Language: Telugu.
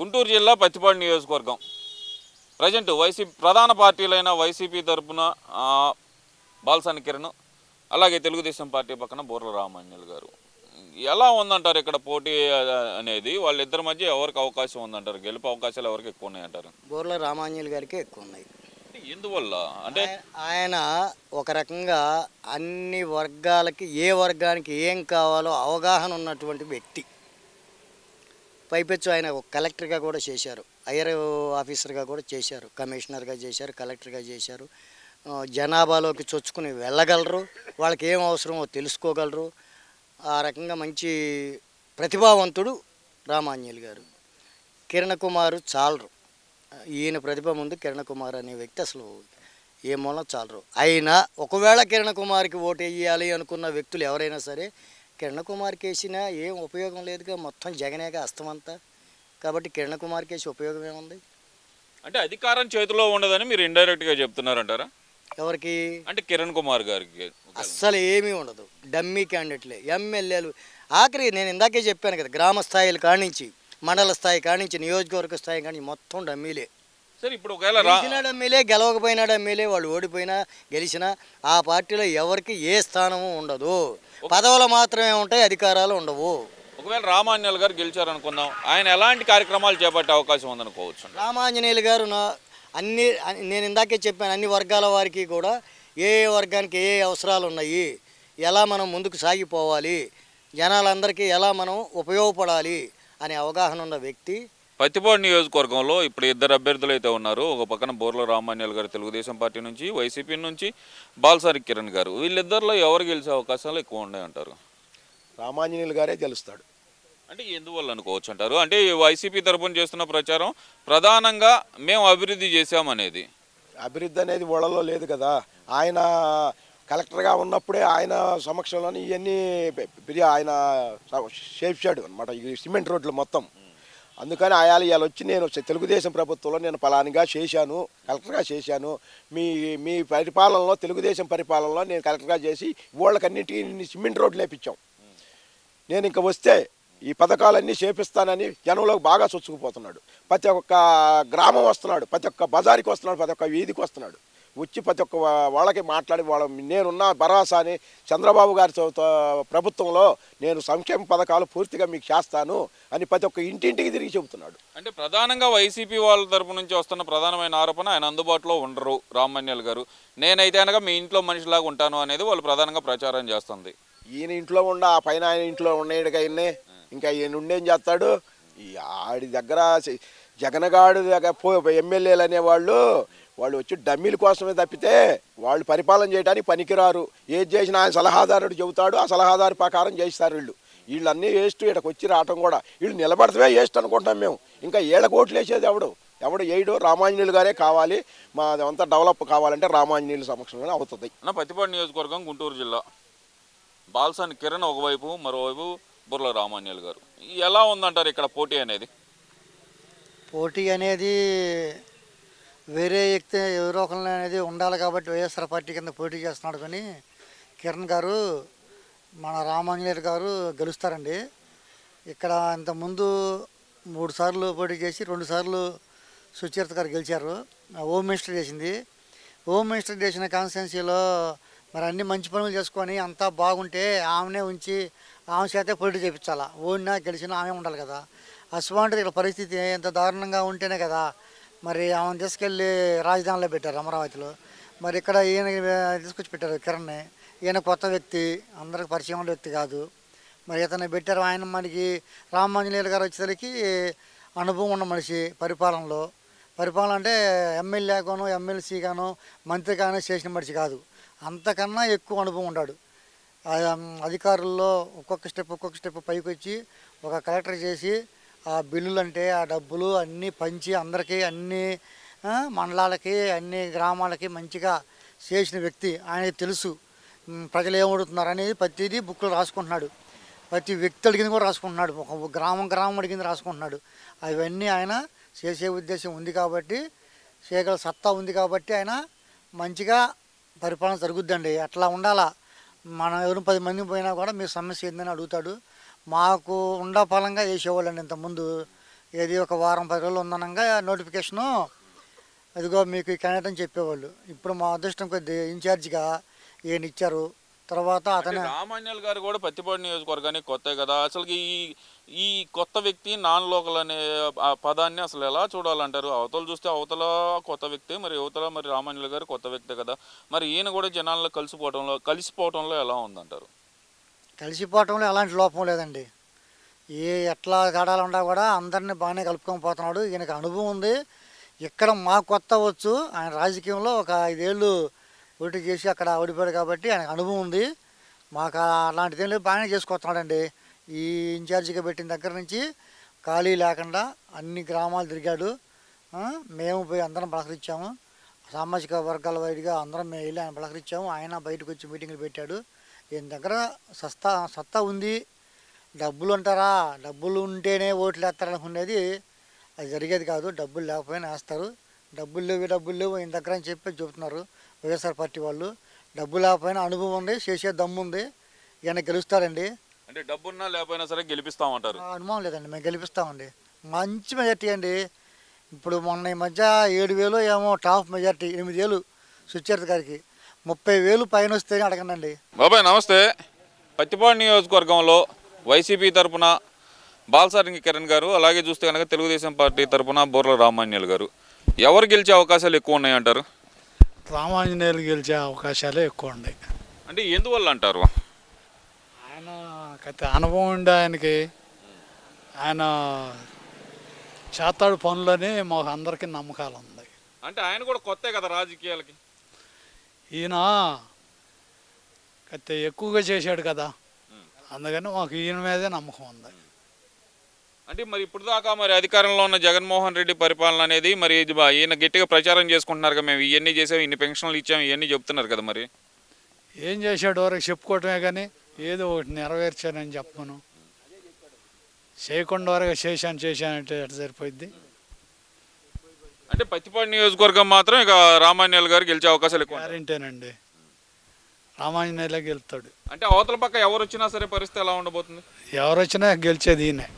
గుంటూరు జిల్లా పత్తిపాడు నియోజకవర్గం. ప్రజెంట్ వైసీపీ ప్రధాన పార్టీలైన వైసీపీ తరపున ఆ, బాలసాని కిరణ్ అలాగే తెలుగుదేశం పార్టీ పక్కన బూర్ల రామాంజల్ గారు. ఎలా ఉందంటారు ఇక్కడ పోటీ అనేది? వాళ్ళిద్దరి మధ్య ఎవరికి అవకాశం ఉందంటారు? గెలుపు అవకాశాలు ఎవరికి ఎక్కువ ఉన్నాయంటారు బోర్ల రామాంజలి గారికి ఎక్కువ ఉన్నాయి ఎందువల్ల? అంటే ఆయ- ఆయన ఒక రకంగా అన్ని వర్గాలకి ఏ వర్గానికి ఏం కావాలో అవగాహన ఉన్నటువంటి వ్యక్తి. పైపెచ్చు ఆయన ఒక కలెక్టర్గా కూడా చేశారు. హైయర్ ఆఫీసర్గా కూడా చేశారు. కమిషనర్గా చేశారు కలెక్టర్గా చేశారు. జనాభాలోకి చొచ్చుకుని వెళ్ళగలరు. వాళ్ళకి ఏం అవసరమో తెలుసుకోగలరు. ఆ రకంగా మంచి ప్రతిభావంతుడు రామాంజలి గారు. కిరణ్ కుమారు చాలరు. ఈయన ప్రతిభ ముందు కిరణ్ కుమార్ అనే వ్యక్తి అసలు ఏ మూలం చాలరు. అయినా ఒకవేళ కిరణ్ కుమార్కి ఓటు వేయాలి అనుకున్న వ్యక్తులు ఎవరైనా సరే కిరణ్ కుమార్కి వేసినా ఏం ఉపయోగం లేదుగా మొత్తం జగనేగా అస్తమంతా. కాబట్టి కిరణ్ కుమార్కి వేసి ఉపయోగం ఏముంది? అంటే అధికారం చేతిలో ఉండదని మీరు ఇండైరెక్ట్గా చెప్తున్నారంటారా? ఎవరికి? అంటే కిరణ్ కుమార్ గారికి. అస్సలు ఏమీ ఉండదు. డమ్మీ క్యాండిడేట్లే. ఎమ్మెల్యేలు. ఆఖరి నేను ఇందాకే చెప్పాను కదా గ్రామ స్థాయిల కానించి మండల స్థాయి కానించి నియోజకవర్గ స్థాయి కానించి మొత్తం డమ్మీలే. సరే ఇప్పుడు ఒకవేళ రా గెలిచినాడు ఎమ్మెల్యే గెలవకపోయినాడు ఎమ్మెల్యే వాళ్ళు ఓడిపోయినా గెలిచినా ఆ పార్టీలో ఎవరికి ఏ స్థానము ఉండదు. పదవులు మాత్రమే ఉంటాయి అధికారాలు ఉండవు. ఒకవేళ రామాన్యాల్ గారు గెలిచారనుకుందాం ఆయన ఎలాంటి కార్యక్రమాలు చేపట్టే అవకాశం ఉందనుకోవచ్చు. రామాంజనేయులు గారు నా అన్ని అన్ని- నేను ఇందాకే చెప్పాను అన్ని వర్గాల వారికి కూడా ఏ ఏ వర్గానికి ఏ ఏ అవసరాలు ఉన్నాయి ఎలా మనం ముందుకు సాగిపోవాలి జనాలందరికీ ఎలా మనం ఉపయోగపడాలి అనే అవగాహన ఉన్న వ్యక్తి పత్తిపాడు నియోజకవర్గంలో ఇప్పుడు ఇద్దరు అభ్యర్థులు అయితే ఉన్నారు. ఒక పక్కన బోర్ల రామాన్యాల్ గారు తెలుగుదేశం పార్టీ నుంచి వైసీపీ నుంచి బాల్సారి కిరణ్ గారు. వీళ్ళిద్దరిలో ఎవరు గెలిచే అవకాశాలు ఎక్కువ ఉన్నాయి అంటారు రామాంజనేయులు గారే గెలుస్తాడు. అంటే ఎందువల్ల అనుకోవచ్చు అంటారు? అంటే వైసీపీ తరపున చేస్తున్న ప్రచారం ప్రధానంగా మేము అభివృద్ధి చేశామనేది. అభివృద్ధి అనేది ఊళ్ళలో లేదు కదా. ఆయన కలెక్టర్గా ఉన్నప్పుడే ఆయన సమక్షంలోనే ఇవన్నీ ఆయన చేర్చాడు అనమాట ఈ సిమెంట్ రోడ్లు మొత్తం. అందుకని ఆయాలు ఇవాళ వచ్చి నేను వచ్చి తెలుగుదేశం ప్రభుత్వంలో నేను పలానిగా చేశాను కలెక్టర్గా చేశాను. మీ మీ పరిపాలనలో తెలుగుదేశం పరిపాలనలో నేను కలెక్టర్గా చేసి ఊళ్ళకన్నింటికి సిమెంట్ రోడ్లు వేపించాం. నేను ఇంక వస్తే ఈ పథకాలన్నీ చేపిస్తానని జనంలోకి బాగా చొచ్చుకుపోతున్నాడు ప్రతి ఒక్క గ్రామం వస్తున్నాడు ప్రతి ఒక్క బజారికి వస్తున్నాడు ప్రతి ఒక్క వీధికి వస్తున్నాడు. వచ్చి ప్రతి ఒక్క వాళ్ళకి మాట్లాడి వాళ్ళ నేనున్న భరోసాని చంద్రబాబు గారి ప్రభుత్వంలో నేను సంక్షేమ పథకాలు పూర్తిగా మీకు చేస్తాను అని ప్రతి ఒక్క ఇంటింటికి తిరిగి చెబుతున్నాడు. అంటే ప్రధానంగా వైసీపీ వాళ్ళ తరపు నుంచి వస్తున్న ప్రధానమైన ఆరోపణ ఆయన అందుబాటులో ఉండరు రామాన్యాల్ గారు. నేనైతే అనగా మీ ఇంట్లో మనిషిలాగా ఉంటాను అనేది వాళ్ళు ప్రధానంగా ప్రచారం చేస్తుంది. ఈయన ఇంట్లో ఉండ ఆ పైన ఆయన ఇంట్లో ఉన్నాడుగా ఈయన్ని ఇంకా ఈయన ఉండేం చేస్తాడు? ఈ ఆడి దగ్గర జగనగాడు దగ్గర ఎమ్మెల్యేలు అనేవాళ్ళు వాళ్ళు వచ్చి డమ్మీల కోసమే తప్పితే వాళ్ళు పరిపాలన చేయడానికి పనికిరారు. ఏది చేసినా ఆయన సలహాదారుడు చెబుతాడు ఆ సలహాదారు ప్రకారం చేస్తారు వీళ్ళు. వీళ్ళన్నీ వేస్ట్ ఇక్కడికి వచ్చి రావటం కూడా. వీళ్ళు నిలబడతమే వేస్ట్ అనుకుంటాం మేము. ఇంకా ఏళ్ళ కోట్లు వేసేది ఎవడు? ఎవడు ఏడు? రామాంజనేయులు గారే కావాలి. మా అంతా డెవలప్ కావాలంటే రామాంజనేయుల సమక్షంలోనే అవుతుంది. నా పత్తిపాడు నియోజకవర్గం గుంటూరు జిల్లా. బాల్సాని కిరణ్ ఒకవైపు మరోవైపు బుర్ల రామాన్యాల్ గారు. ఎలా ఉందంటారు ఇక్కడ పోటీ అనేది? పోటీ అనేది వేరే వ్యక్తి ఎవరో ఒకరిని అనేది ఉండాలి కాబట్టి వైఎస్ఆర్ పార్టీ కింద పోటీ చేస్తున్నాడు కానీ కిరణ్ గారు మన రామాంజనేయుడు గారు గెలుస్తారండి. ఇక్కడ ఇంతకుముందు మూడు సార్లు పోటీ చేసి రెండు సార్లు సుచరిత గారు గెలిచారు. హోమ్ మినిస్టర్ చేసింది. హోమ్ మినిస్టర్ చేసిన కాన్స్టిట్యున్సీలో మరి అన్ని మంచి పనులు చేసుకొని అంతా బాగుంటే ఆమెనే ఉంచి ఆమె చేతే పోటీ చేయించాలా ఓడినా గెలిచినా ఆమె ఉండాలి కదా. అటువంటిది ఇక్కడ పరిస్థితి ఎంత దారుణంగా ఉంటేనే కదా మరి ఆమెను తీసుకెళ్ళి రాజధానిలో పెట్టారు అమరావతిలో. మరి ఇక్కడ ఈయన తీసుకొచ్చి పెట్టారు కిరణ్ని. ఈయన కొత్త వ్యక్తి అందరికి పరిచయం ఉన్న వ్యక్తి కాదు. మరి ఇతను పెట్టారు ఆయన మనకి రామాంజనేయులు గారు వచ్చేసరికి అనుభవం ఉన్న మనిషి పరిపాలనలో. పరిపాలన అంటే ఎమ్మెల్యే గాను ఎమ్మెల్సీ మంత్రి గాను చేసిన మనిషి కాదు. అంతకన్నా ఎక్కువ అనుభవం ఉన్నాడు. అధికారుల్లో ఒక్కొక్క స్టెప్ ఒక్కొక్క స్టెప్ పైకి వచ్చి ఒక కలెక్టర్ చేసి ఆ బిల్లులు అంటే ఆ డబ్బులు అన్నీ పంచి అందరికీ అన్ని మండలాలకి అన్ని గ్రామాలకి మంచిగా చేసిన వ్యక్తి. ఆయనకి తెలుసు ప్రజలు ఏమడుగుతున్నారు అనేది ప్రతిదీ బుక్లో రాసుకుంటున్నాడు. ప్రతి వ్యక్తి అడిగింది కూడా రాసుకుంటున్నాడు. ఒక గ్రామం గ్రామం అడిగింది రాసుకుంటున్నాడు. అవన్నీ ఆయన చేసే ఉద్దేశం ఉంది కాబట్టి చేయగల సత్తా ఉంది కాబట్టి ఆయన మంచిగా పరిపాలన జరుగుద్దండి. అట్లా ఉండాలా? మనం ఎవరు పది మంది పోయినా కూడా మీ సమస్య ఏందని అడుగుతాడు. మాకు ఉండఫలంగా వేసేవాళ్ళండి ఇంతకుముందు. ఏది ఒక వారం పది రోజులు ఉందనగా నోటిఫికేషను అదిగో మీకు ఈ అని చెప్పేవాళ్ళు. ఇప్పుడు మా అదృష్టం కొద్ది ఇన్ఛార్జిగా ఈయన ఇచ్చారు. తర్వాత అతను రామాన్యుల్ గారు కూడా పత్తిపాడు నియోజకవర్గానికి కొత్త కదా. అసలు ఈ ఈ కొత్త వ్యక్తి నాన్ లోకల్ అనే ఆ పదాన్ని అసలు ఎలా చూడాలంటారు? అవతల చూస్తే అవతల కొత్త వ్యక్తి మరి యువతల మరి రామాన్యుల్ గారు కొత్త వ్యక్తి కదా. మరి ఈయన కూడా జనాల్లో కలిసిపోవడంలో కలిసిపోవడంలో ఎలా ఉందంటారు? కలిసిపోవటంలో ఎలాంటి లోపం లేదండి. ఏ ఎట్లా తేడాలు ఉన్నా కూడా అందరినీ బాగానే కలుపుకొని పోతున్నాడు. ఈయనకి అనుభవం ఉంది. ఇక్కడ మా కొత్త వచ్చు. ఆయన రాజకీయంలో ఒక ఐదేళ్ళు ఒకటి చేసి అక్కడ ఓడిపోయాడు కాబట్టి ఆయనకు అనుభవం ఉంది. మాకు అలాంటిది ఏం లేదు. బాగానే చేసుకొస్తున్నాడండి. ఈ ఇన్ఛార్జిగా పెట్టిన దగ్గర నుంచి ఖాళీ లేకుండా అన్ని గ్రామాలు తిరిగాడు. మేము పోయి అందరం పలకరించాము. సామాజిక వర్గాల వైడిగా అందరం మేము వెళ్ళి ఆయన పలకరించాము. ఆయన బయటకు వచ్చి మీటింగ్లు పెట్టాడు. ఈయన దగ్గర సత్తా సత్తా ఉంది. డబ్బులు అంటారా? డబ్బులు ఉంటేనే ఓట్లు వేస్తారనుకునేది అది జరిగేది కాదు. డబ్బులు లేకపోయినా వేస్తారు. డబ్బులు లేవు డబ్బులు లేవు ఈయన దగ్గర అని చెప్పి చెబుతున్నారు వైఎస్ఆర్ పార్టీ వాళ్ళు. డబ్బు లేకపోయినా అనుభవం ఉంది చేసే దమ్ము ఉంది ఈయన గెలుస్తారండి అంటే డబ్బున్నా లేకపోయినా సరే గెలిపిస్తామంటారు. అనుమానం లేదండి మేము గెలిపిస్తామండి. మంచి మెజార్టీ అండి. ఇప్పుడు మొన్న ఈ మధ్య ఏడు వేలు ఏమో టాప్ మెజార్టీ ఎనిమిది వేలు సుచరిత గారికి. ముప్పై వేలు పైన వస్తేనే అడగండి బాబాయ్ నమస్తే. పత్తిపాడు నియోజకవర్గంలో వైసీపీ తరపున బాలసారింగి కిరణ్ గారు అలాగే చూస్తే కనుక తెలుగుదేశం పార్టీ తరపున బోర్ల రామాన్యులు గారు. ఎవరు గెలిచే అవకాశాలు ఎక్కువ ఉన్నాయంటారు రామాంజనేయులు గెలిచే అవకాశాలే ఎక్కువ ఉన్నాయి. అంటే ఎందువల్ల అంటారు? ఆయన కత్తి అనుభవం ఉండే ఆయనకి. ఆయన చేతాడు పనులని మాకు అందరికీ నమ్మకాలు ఉంది. అంటే ఆయన కూడా కొత్తే కదా రాజకీయాలకి? ఈయన కత్తి ఎక్కువగా చేశాడు కదా. అందుకని మాకు ఈయన మీదే నమ్మకం ఉంది. అంటే మరి ఇప్పుడు దాకా మరి అధికారంలో ఉన్న జగన్మోహన్ రెడ్డి పరిపాలన అనేది మరి ఈయన గట్టిగా ప్రచారం చేసుకుంటున్నారు కదా మేము. ఇవన్నీ చేసాం ఇన్ని పెన్షన్లు ఇచ్చాం ఇవన్నీ చెప్తున్నారు కదా మరి. ఏం చేశాడు వరకు చెప్పుకోవటమే కానీ ఏదో ఒకటి నెరవేర్చానని చెప్పను. చేయకుండా వరకు చేశాను చేశానంటే ఎట్లా సరిపోయింది అంటే పత్తిపాడు నియోజకవర్గం మాత్రం ఇక రామాన్యాలు గారు గెలిచే అవకాశాలు ఎక్కువ. గ్యారెంటీనండి. రామాంజనేయులే గెలుతాడు అంటే అవతల పక్క ఎవరు వచ్చినా సరే పరిస్థితి ఎలా ఉండబోతుంది? ఎవరు వచ్చినా గెలిచేది ఈయనే.